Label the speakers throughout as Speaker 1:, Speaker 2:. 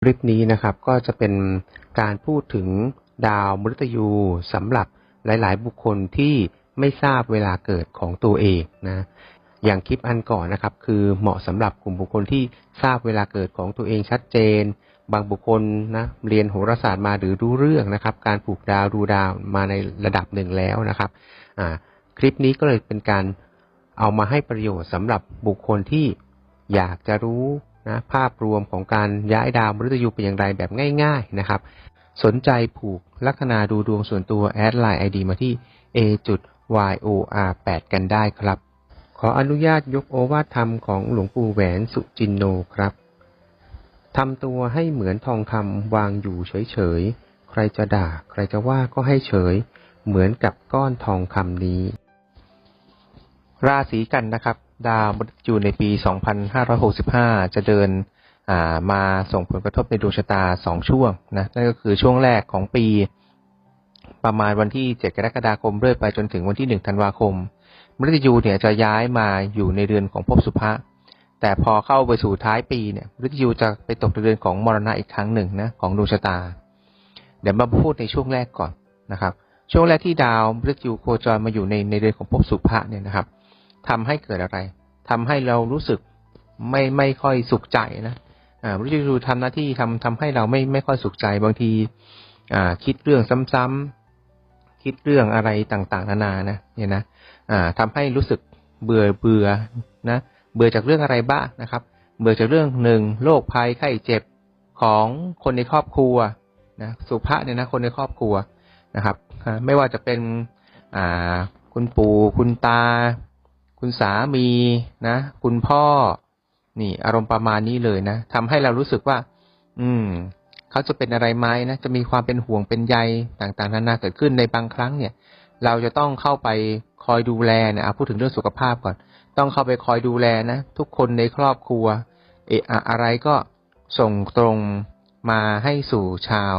Speaker 1: คลิปนี้นะครับก็จะเป็นการพูดถึงดาวมฤตยูสำหรับหลาย ๆ บุคคลที่ไม่ทราบเวลาเกิดของตัวเองนะอย่างคลิปอันก่อนนะครับ คือเหมาะสำหรับกลุ่มบุคคลที่ทราบเวลาเกิดของตัวเองชัดเจน บางบุคคลนะเรียนโหราศาสตร์มาหรือรู้เรื่องนะครับ การผูกดาวดูดาวมาในระดับหนึ่งแล้วนะครับคลิปนี้ก็เลยเป็นการเอามาให้ประโยชน์สำหรับบุคคลที่อยากจะรู้ นะภาพรวมของการย้ายดาวมฤตยูเป็นอย่างไรแบบง่าย ๆนะครับ สนใจผูกลัคนาดูดวงส่วนตัวแอดไลน์ ID มาที่ a yor 8กันได้ครับ ขออนุญาตยกโอวาทธรรมของหลวงปู่แหวนสุจินโนครับทำตัวให้เหมือนทองคำวางอยู่เฉยๆ ใครจะด่า ใครจะว่าก็ให้เฉย เหมือนกับก้อนทองคำนี้ ราศีกันนะครับ ดาวมฤตยูในปี 2565 จะเดินมาส่งผลกระทบในดวงชะตาสองช่วงนะนั่นก็คือช่วงแรกของปี ประมาณวันที่ 7 กรกฎาคมเรื่อยไปจนถึงวันที่ 1 ธันวาคม มฤตยูเนี่ยจะย้ายมาอยู่ในเรือนของภพสุภะแต่พอเข้าไปสู่ท้ายปีเนี่ยมฤตยูจะไปตกในเรือนของมรณะอีกครั้งหนึ่งนะของดวงชะตา เดี๋ยวมาพูดในช่วงแรกก่อนนะครับ ช่วงแรกที่ดาวมฤตยูโคจรมาอยู่ในในเรือนของภพสุภะเนี่ยนะครับ ทำให้เกิดอะไรทำให้เรารู้สึกไม่ไม่ค่อยสุขใจนะอ่าวิจิตรทำหน้าที่ทำทำให้เราไม่ไม่ค่อยสุขใจบางที อ่า คิดเรื่องซ้ำๆคิดเรื่องอะไรต่างๆ นานานะเนี่ยนะอ่าทำให้รู้สึกเบื่อเบื่อนะเบื่อจากเรื่องอะไรบ้างนะครับ เบื่อจากเรื่องหนึ่งโรคภัยไข้เจ็บของคนในครอบครัวนะสุภาเนี่ยนะคนในครอบครัวนะครับไม่ว่าจะเป็นอ่าคุณปู่คุณตา คุณสามีนะ คุณพ่อ นี่ อารมณ์ประมาณนี้เลยนะทำให้เรารู้สึกว่า อืมเขาจะเป็นอะไรไหมนะจะมีความเป็นห่วงเป็นใยต่างๆนานาเกิดขึ้นในบางครั้งเนี่ย เราจะต้องเข้าไปคอยดูแลนะเอาพูดถึงเรื่องสุขภาพก่อน ต้องเข้าไปคอยดูแลนะทุกคนในครอบครัว เอะอะไรก็ส่งตรงมาให้สู่ชาว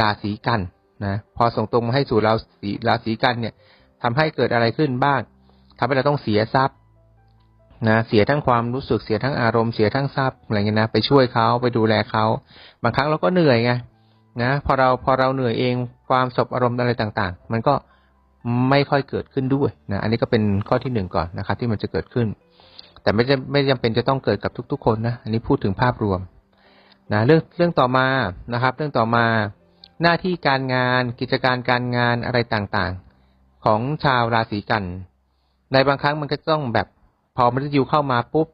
Speaker 1: ราศีกันนะพอส่งตรงมาให้สู่ราศีราศีกันเนี่ยทำให้เกิดอะไรขึ้นบ้าง ทำให้เราต้องเสียทรัพย์นะเสียทั้งความรู้สึกเสียทั้งอารมณ์เสียทั้งทรัพย์อะไรเงี้ยนะไปช่วยเขาไปดูแลเขาบางครั้งเราก็เหนื่อยไงนะพอเราพอเราเหนื่อยเองความสบอารมณ์อะไรต่างๆ มันก็ไม่ค่อยเกิดขึ้นด้วยนะอันนี้ก็เป็นข้อที่หนึ่งก่อนนะครับ ที่มันจะเกิดขึ้น แต่ไม่จะไม่จำเป็นจะต้องเกิดกับทุก ๆ คนนะอันนี้พูดถึงภาพรวมนะเรื่องเรื่องต่อมานะครับ เรื่องต่อมาหน้าที่การงานกิจการการงานอะไรต่างๆ ของชาวราศีกัน ในบางครั้งมันก็ต้องแบบพอมฤตยูเข้ามาปุ๊บ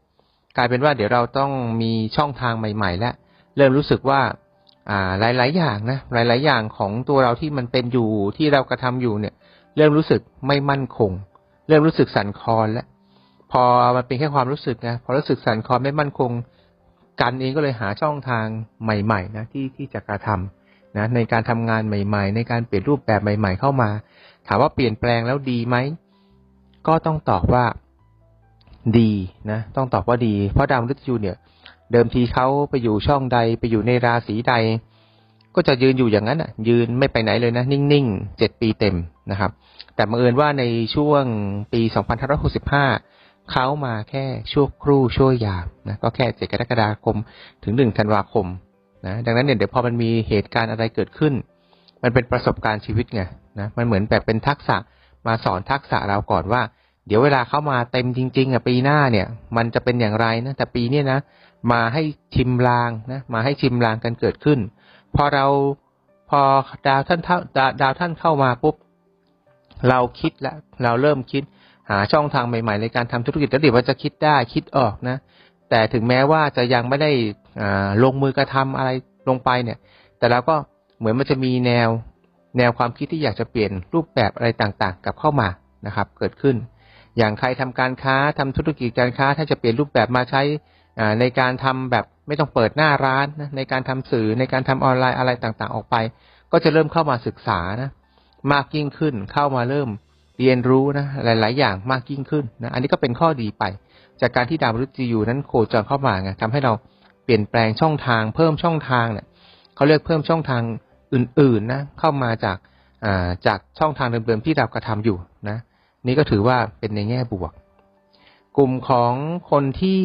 Speaker 1: กลายเป็นว่าเดี๋ยวเราต้องมีช่องทางใหม่ๆ แล้วเริ่มรู้สึกว่าอ่าหลายๆ อย่างนะหลาย ๆ อย่างของตัวเราที่มันเป็นอยู่ที่เรากระทำอยู่เนี่ย เริ่มรู้สึกไม่มั่นคง เริ่มรู้สึกสั่นคลอนแล้วพอมันเป็นแค่ความรู้สึกนะพอรู้สึกสั่นคลอนไม่มั่นคง กันเองก็เลยหาช่องทางใหม่ ๆ นะที่ที่จะกระทำนะในการทำงานใหม่ ๆ ในการเปลี่ยนรูปแบบใหม่ ๆ เข้ามา ถามว่าเปลี่ยนแปลงแล้วดีไหม ก็ต้องตอบว่าดีนะต้องตอบว่าดี เพราะดาวมฤตยูเนี่ย เดิมทีเขาไปอยู่ช่องใดไปอยู่ในราศีใด ก็จะยืนอยู่อย่างนั้นอะ ยืนไม่ไปไหนเลยนะ นิ่งๆเจ็ดปีเต็มนะครับ แต่บังเอิญว่าในช่วงปี2565เขามาแค่ชั่วครู่ชั่วยามนะก็แค่เจ็ดกรกฎาคมถึงหนึ่งธันวาคมนะดังนั้นเนี่ยเดี๋ยวพอมันมีเหตุการณ์อะไรเกิดขึ้น มันเป็นประสบการณ์ชีวิตไงนะมันเหมือนแบบเป็นทักษะ มาสอนทักษะเราก่อนว่า เดี๋ยวเวลาเข้ามาเต็มจริง ๆอะปีหน้าเนี่ย มันจะเป็นอย่างไรนะแต่ปีนี้นะมาให้ชิมลางนะมาให้ชิมลางกันเกิดขึ้น พอเราพอดาวท่านเท่าดาวท่านเข้ามาปุ๊บเราคิดแล้วเราเริ่มคิดหาช่องทางใหม่ๆ ในการทำธุรกิจแล้วเดี๋ยวว่าจะคิดได้คิดออกนะ แต่ถึงแม้ว่าจะยังไม่ได้ลงมือกระทำอะไรลงไปเนี่ย แต่เราก็เหมือนมันจะมีแนว แนวความคิดที่อยากจะเปลี่ยนรูปแบบอะไรต่างๆ กับเข้ามานะครับ เกิดขึ้น อย่างใครทำการค้าทำธุรกิจการค้า ถ้าจะเปลี่ยนรูปแบบมาใช้ในการทำแบบไม่ต้องเปิดหน้าร้านนะในการทำสื่อในการทำออนไลน์อะไรต่างๆ ออกไป ก็จะเริ่มเข้ามาศึกษานะมากยิ่งขึ้นเข้ามาเริ่มเรียนรู้นะหลาย ๆ อย่างมากยิ่งขึ้นนะอันนี้ก็เป็นข้อดีไป จากการที่ดาวมฤตยูนั้นโคจรเข้ามาไงทำให้เราเปลี่ยนแปลงช่องทาง เพิ่มช่องทางเนี่ยเขาเรียกเพิ่มช่องทาง อื่นๆนะเข้ามาจากจากช่องทางเดิมๆที่เรากระทำอยู่นะ นี่ก็ถือว่าเป็นในแง่บวก กลุ่มของคนที่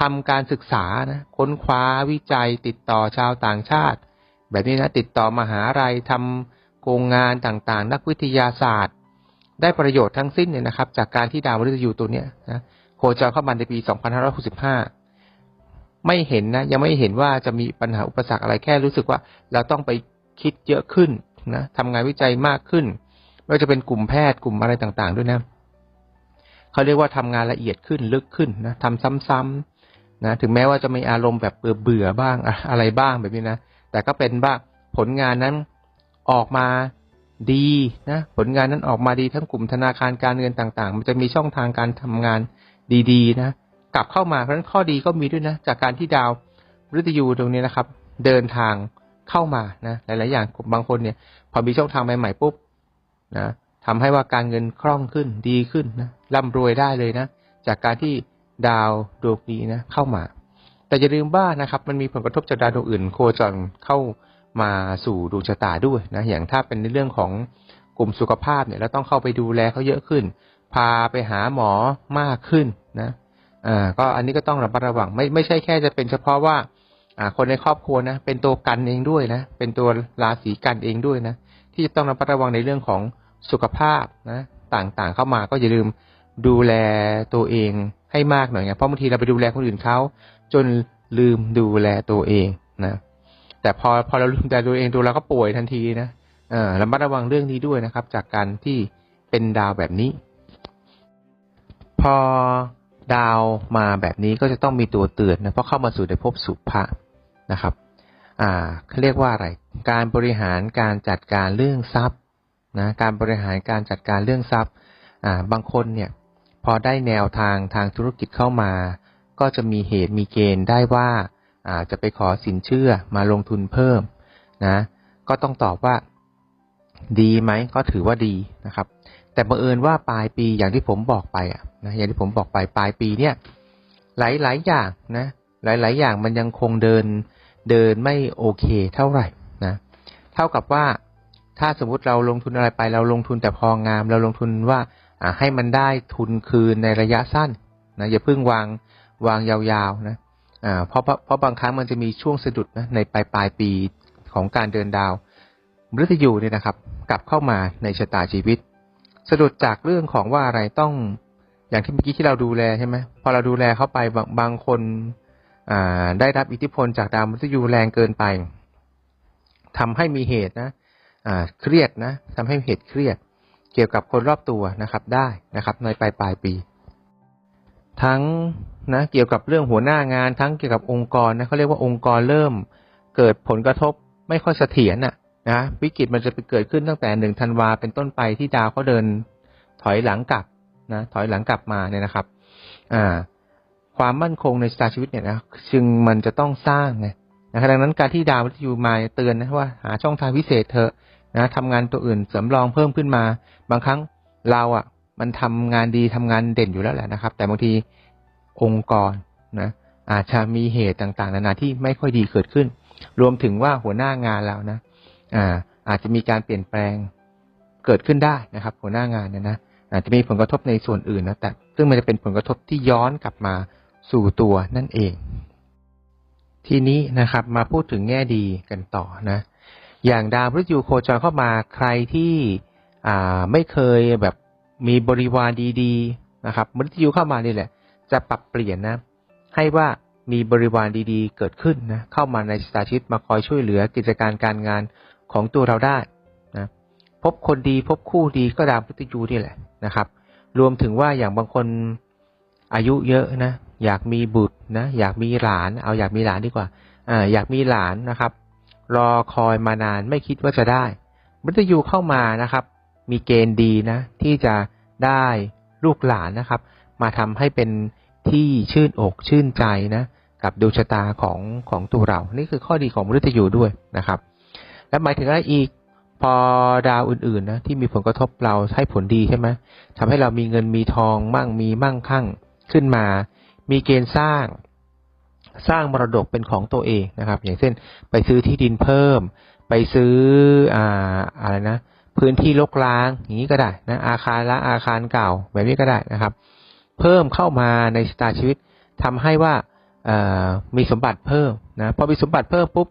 Speaker 1: ทำการศึกษานะค้นคว้าวิจัยติดต่อชาวต่างชาติ แบบนี้นะติดต่อมหาลัยทำโครงงานต่างๆ นักวิทยาศาสตร์ ได้ประโยชน์ทั้งสิ้นเนี่ยนะครับ จากการที่ดาวมฤตยูตัวเนี้ยนะโคจรเข้ามาในปี 2565 ไม่เห็นนะ ยังไม่เห็นว่าจะมีปัญหาอุปสรรคอะไรแค่รู้สึกว่าเราต้องไป คิดเยอะขึ้นนะทำงานวิจัยมากขึ้น ไม่ว่าจะเป็นกลุ่มแพทย์กลุ่มอะไรต่างๆ ด้วยนะเขาเรียกว่าทำงานละเอียดขึ้นลึกขึ้นนะทำซ้ำๆนะถึงแม้ว่าจะมีอารมณ์แบบเบื่อเบื่อบ้างอะไรบ้างแบบนี้นะแต่ก็เป็นว่าผลงานนั้นออกมาดีนะผลงานนั้นออกมาดีทั้งกลุ่มธนาคารการเงินต่างๆ มันจะมีช่องทางการทำงานดีๆนะกลับเข้ามาเพราะฉะนั้นข้อดีก็มีด้วยนะจากการที่ดาวฤตยูตรงนี้นะครับ เดินทาง เข้ามานะหลาย ๆ อย่างบางคนเนี่ย พอมีช่องทางใหม่ ๆ ปุ๊บนะทำให้ว่าการเงินคล่องขึ้นดีขึ้นนะร่ำรวยได้เลยนะ จากการที่ดาวดวงนี้นะเข้ามา แต่อย่าลืมว่านะครับ มันมีผลกระทบจากดาวดวงอื่น โคจรเข้ามาสู่ดวงชะตาด้วยนะอย่างถ้าเป็นในเรื่องของกลุ่มสุขภาพเนี่ยเราต้องเข้าไปดูแลเขาเยอะขึ้น พาไปหาหมอมากขึ้นนะอ่าก็อันนี้ก็ต้องระมัดระวังไม่ไม่ใช่แค่จะเป็นเฉพาะว่าอ่า คนในครอบครัวนะเป็นตัวกันเองด้วยนะเป็นตัวราศีกันเองด้วยนะที่จะต้องระมัดระวังในเรื่องของสุขภาพนะต่างๆเข้ามาก็อย่าลืมดูแลตัวเองให้มากหน่อยไงเพราะบางทีเราไปดูแลคนอื่นเขาจนลืมดูแลตัวเองนะแต่พอพอเราลืมแต่ตัวเองตัวเราก็ป่วยทันทีนะเออระมัดระวังเรื่องนี้ด้วยนะครับ จากการที่เป็นดาวแบบนี้ พอ ดาวมาแบบนี้ก็จะต้องมีตัวเตือนนะเพราะเข้ามาสู่ในภพสุภะนะครับอ่าเขาเรียกว่าอะไร การบริหารการจัดการเรื่องทรัพย์นะการบริหารการจัดการเรื่องทรัพย์อ่าบางคนเนี่ยพอได้แนวทางทางธุรกิจเข้ามา ก็จะมีเหตุมีเกณฑ์ได้ว่าอาจจะไปขอสินเชื่อมาลงทุนเพิ่มนะก็ต้องตอบว่าดีไหมก็ถือว่าดีนะครับ แต่บังเอิญว่าปลายปีอย่างที่ผมบอกไปอะนะอย่างที่ผมบอกไปปลายปีเนี่ย หลายๆอย่างนะ หลายๆอย่างมันยังคงเดินเดินไม่โอเคเท่าไหร่นะเท่ากับว่าถ้าสมมติเราลงทุนอะไรไปเราลงทุนแต่พองาม เราลงทุนว่าอ่าให้มันได้ทุนคืนในระยะสั้นนะอย่าเพิ่งวางวางยาวๆนะอ่าเพราะเพราะบางครั้งมันจะมีช่วงสะดุดนะในปลายปลายปีของการเดินดาวมฤตยูเนี่ยนะครับ กลับเข้ามาในชะตาชีวิต สะดุดจากเรื่องของว่าอะไรต้อง อย่างที่เมื่อกี้ที่เราดูแลใช่ไหมพอเราดูแลเข้าไปบางบางคนอ่าได้รับอิทธิพลจากดาวมฤตยูแรงเกินไปทำให้มีเหตุนะอ่าเครียดนะทำให้เหตุเครียด เกี่ยวกับคนรอบตัวนะครับ ได้นะครับ ในปลายปลายปี ทั้งนะเกี่ยวกับเรื่องหัวหน้างาน ทั้งเกี่ยวกับองค์กรนะเขาเรียกว่าองค์กรเริ่มเกิดผลกระทบไม่ค่อยเสถียรน่ะ นะวิกฤตมันจะไปเกิดขึ้นตั้งแต่หนึ่งธันวาเป็นต้นไปที่ดาวเขาเดินถอยหลังกลับนะถอยหลังกลับมาเนี่ยนะครับ อ่า ความมั่นคงในชะตาชีวิตเนี่ยนะจึงมันจะต้องสร้างไงนะดังนั้นการที่ดาววิทยุมาเตือนนะว่าหาช่องทางพิเศษเถอะนะทำงานตัวอื่นเสริมรองเพิ่มขึ้นมา บางครั้งเราอะ มันทำงานดีทำงานเด่นอยู่แล้วแหละนะครับ แต่บางทีองค์กรนะอาจจะมีเหตุต่างๆ นานาที่ไม่ค่อยดีเกิดขึ้น รวมถึงว่าหัวหน้างานเรานะ อ่าอาจจะมีการเปลี่ยนแปลงเกิดขึ้นได้นะครับ หัวหน้างานเนี่ยนะอาจจะมีผลกระทบในส่วนอื่นนะแต่ซึ่งมันจะเป็นผลกระทบที่ย้อนกลับมาสู่ตัวนั่นเอง ทีนี้นะครับมาพูดถึงแง่ดีกันต่อนะ อย่างดาวพฤหัสยูโคจรเข้ามาใครที่อ่าไม่เคยแบบมีบริวารดีๆนะครับมฤตยูเข้ามานี่แหละ จะปรับเปลี่ยนนะ ให้ว่ามีบริวารดีๆ เกิดขึ้นนะเข้ามาในสตาชิตมาคอยช่วยเหลือกิจการการงาน ของตัวเราได้นะพบคนดีพบคู่ดีก็ดาวพุทธยูนี่แหละนะครับ รวมถึงว่าอย่างบางคนอายุเยอะนะอยากมีบุตรนะอยากมีหลาน เอาอยากมีหลานดีกว่าอ่าอยากมีหลานนะครับ รอคอยมานานไม่คิดว่าจะได้มุตยูเข้ามานะครับ มีเกณฑ์ดีนะ ที่จะได้ลูกหลานนะครับ มาทำให้เป็นที่ชื่นอกชื่นใจนะ กับดวงชะตาของของตัวเรา นี่คือข้อดีของมฤตยูด้วยนะครับ และหมายถึงอะไรอีกพอดาวอื่นๆนะที่มีผลกระทบเราให้ผลดีใช่ไหมทำให้เรามีเงินมีทองมั่งมีมั่งคั่งขึ้นมา มีเกณฑ์สร้าง สร้างมรดกเป็นของตัวเองนะครับ อย่างเช่น ไปซื้อที่ดินเพิ่ม ไปซื้ออ่าอะไรนะพื้นที่ลกล้างอย่างนี้ก็ได้นะอาคารละอาคารเก่าแบบนี้ก็ได้นะครับ เพิ่มเข้ามาในสตาชีวิตทำให้ว่าเอ่อมีสมบัติเพิ่มนะพอมีสมบัติเพิ่มปุ๊บ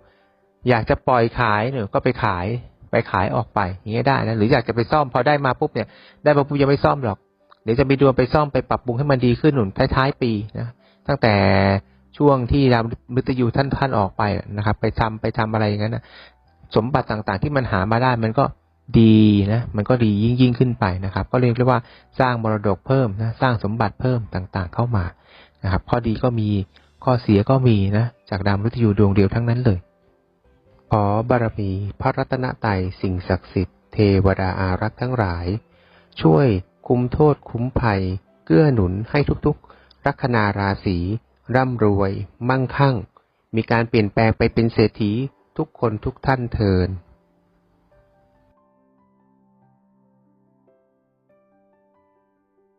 Speaker 1: อยากจะปล่อยขายเนี่ยก็ไปขายไปขายออกไปอย่างเงี้ยได้นะหรืออยากจะไปซ่อมพอได้มาปุ๊บเนี่ย ได้มาปุ๊บยังไม่ซ่อมหรอก เดี๋ยวจะมีดวงไปซ่อมไปปรับปรุงให้มันดีขึ้นหนุนท้ายๆปีนะตั้งแต่ช่วงที่ดาวมฤตยูท่านท่านออกไปนะครับ ไปทำไปทำอะไรอย่างนั้นนะสมบัติต่างๆที่มันหามาได้มันก็ดีนะ มันก็ดียิ่งยิ่งขึ้นไปนะครับ ก็เรียกได้ว่าสร้างมรดกเพิ่มนะ สร้างสมบัติเพิ่มต่างๆเข้ามานะครับ ข้อดีก็มีข้อเสียก็มีนะ จากดาวมฤตยูดวงเดียวทั้งนั้นเลย ขอบารมีพระรัตนตรัยสิ่งศักดิ์สิทธิ์เทวดาอารักษ์ทั้งหลาย ช่วยคุ้มโทษคุ้มภัย เกื้อหนุนให้ทุกๆ ลัคนาราศีร่ำรวย มั่งคั่ง มีการเปลี่ยนแปลงไปเป็นเศรษฐีทุกคนทุกท่านเทิน